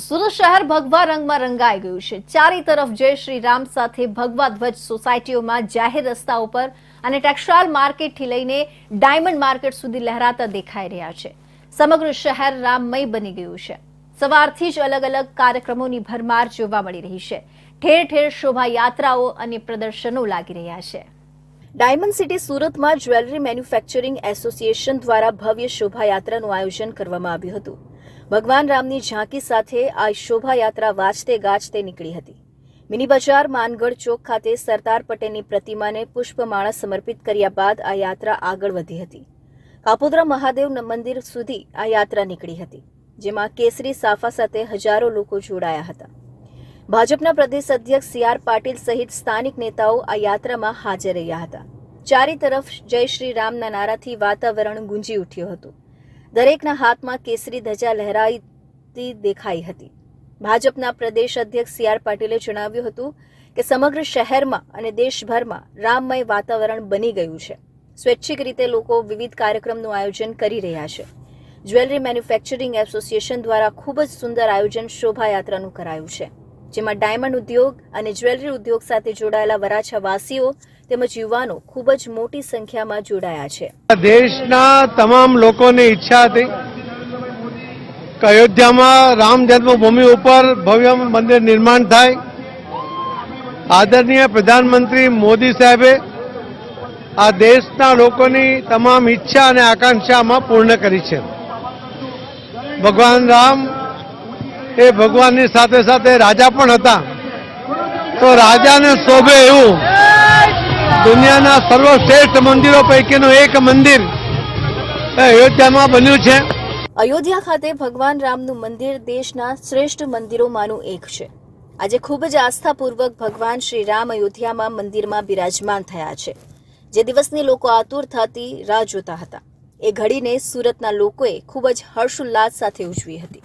સુરત શહેર ભગવા રંગમાં રંગાઈ ગયું છે. ચારે તરફ જય શ્રી રામ સાથે ભગવા ધ્વજ સોસાયટીઓમાં જાહેર રસ્તા ઉપર અને ટેક્સટાઇલ માર્કેટથી લઈને ડાયમંડ માર્કેટ સુધી લહેરાતા દેખાઈ રહ્યા છે. સમગ્ર શહેર રામમય બની ગયું છે. સવારથી જ અલગ અલગ કાર્યક્રમોની ભરમાર જોવા મળી રહી છે. ઠેર ઠેર શોભાયાત્રાઓ અને પ્રદર્શનો લાગી રહ્યા છે. ડાયમંડ સિટી સુરતમાં જ્વેલરી મેન્યુફેક્ચરિંગ એસોસિએશન દ્વારા ભવ્ય શોભાયાત્રાનું આયોજન કરવામાં આવ્યું હતું. ભગવાન રામની ઝાંકી સાથે આ શોભાયાત્રા વાજતે ગાજતે નીકળી હતી. મિની બજાર માનગઢ ચોક ખાતે સરદાર પટેલની પ્રતિમાને પુષ્પમાળા સમર્પિત કર્યા બાદ આ યાત્રા આગળ વધી હતી. કાપોદ્રા મહાદેવ મંદિર સુધી આ યાત્રા નીકળી હતી, જેમાં કેસરી સાફા સાથે હજારો લોકો જોડાયા હતા. ભાજપના પ્રદેશ અધ્યક્ષ સી આર પાટીલ સહિત સ્થાનિક નેતાઓ આ યાત્રામાં હાજર રહ્યા હતા. ચારે તરફ જય શ્રી રામના નારાથી વાતાવરણ ગુંજી ઉઠ્યું હતું. દરેકના હાથમાં કેસરી ધજા લહેરાતી દેખાઈ હતી. ભાજપના પ્રદેશ અધ્યક્ષ સી આર પાટીલે જણાવ્યું હતું કે સમગ્ર શહેરમાં અને દેશભરમાં રામમય વાતાવરણ બની ગયું છે. સ્વૈચ્છિક રીતે લોકો વિવિધ કાર્યક્રમનું આયોજન કરી રહ્યા છે. જ્વેલરી મેન્યુફેક્ચરિંગ એસોસિએશન દ્વારા ખૂબ જ સુંદર આયોજન શોભાયાત્રાનું કરાયું છે, જેમાં ડાયમંડ ઉદ્યોગ અને જ્વેલરી ઉદ્યોગ સાથે જોડાયેલા વરાછા વાસીઓ તેમજ યુવાનો ખૂબ જ મોટી સંખ્યામાં જોડાયા છે. દેશના તમામ લોકોની ઈચ્છા હતી અયોધ્યામાં રામ જન્મભૂમિ ઉપર ભવ્ય મંદિર નિર્માણ થાય. આદરણીય પ્રધાનમંત્રી મોદી સાહેબે આ દેશના લોકોની તમામ ઈચ્છા અને આકાંક્ષામાં પૂર્ણ કરી છે. ભગવાન રામ એ ભગવાનની સાથે સાથે રાજા પણ હતા. તો રાજાને શોભે એવું દુનિયાના સર્વશ્રેષ્ઠ મંદિરો પૈકીનું એક મંદિર અયોધ્યામાં બન્યું છે. અયોધ્યા ખાતે ભગવાન રામનું મંદિર દેશના શ્રેષ્ઠ મંદિરોમાંનું એક છે. આજે ખૂબ જ આસ્થાપૂર્વક ભગવાન શ્રી રામ અયોધ્યામાં મંદિરમાં બિરાજમાન થયા છે. જે દિવસની લોકો આતુર થતી રાહ જોતા હતા. એ ઘડીને સુરતના લોકોએ ખૂબ જ હર્ષોલ્લાસ સાથે ઉજવી હતી.